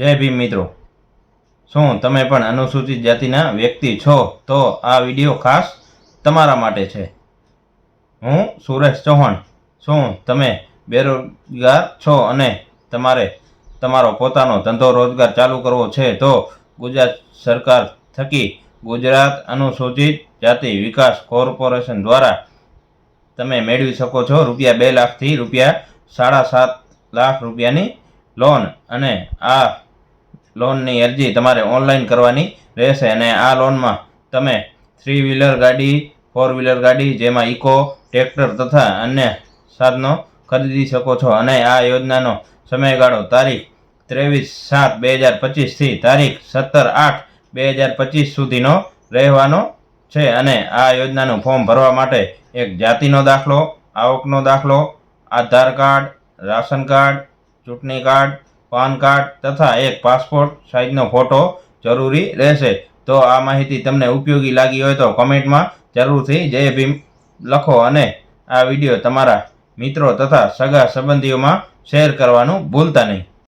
જય ભીમ મિત્રો. શું તમે પણ અનુસૂચિત જાતિના વ્યક્તિ છો તો આ વીડિયો ખાસ તમારા માટે છે. હું સુરેશ ચૌહાણ. શું તમે બેરોજગાર છો અને તમારે તમારો પોતાનો ધંધો રોજગાર ચાલુ કરવો છે તો ગુજરાત સરકાર થકી ગુજરાત અનુસૂચિત જાતિ વિકાસ કોર્પોરેશન દ્વારા તમે મેળવી શકો છો રૂપિયા બે લાખથી રૂપિયા સાડા સાત લાખ રૂપિયાની લોન અને આ લોનની અરજી તમારે ઓનલાઈન કરવાની રહેશે અને આ લોનમાં તમે થ્રી વ્હીલર ગાડી ફોર વ્હીલર ગાડી જેમાં ઇકો ટ્રેક્ટર તથા અન્ય સાધનો ખરીદી શકો છો. અને આ યોજનાનો સમયગાળો તારીખ ત્રેવીસ સાત બે હજાર પચીસથી તારીખ સત્તર આઠ બે હજાર પચીસ સુધીનો રહેવાનો છે. અને આ યોજનાનું ફોર્મ ભરવા માટે એક જાતિનો દાખલો, આવકનો દાખલો, આધાર કાર્ડ, રાશન કાર્ડ, ચૂંટણી કાર્ડ પાન કાર્ડ તથા એક પાસપોર્ટ સાઇઝનો ફોટો જરૂરી રહેશે. તો આ માહિતી તમને ઉપયોગી લાગી હોય તો કમેન્ટમાં જરૂરથી જય ભીમ લખો અને આ વીડિયો તમારા મિત્રો તથા સગા સંબંધીઓમાં શેર કરવાનું ભૂલતા નહીં.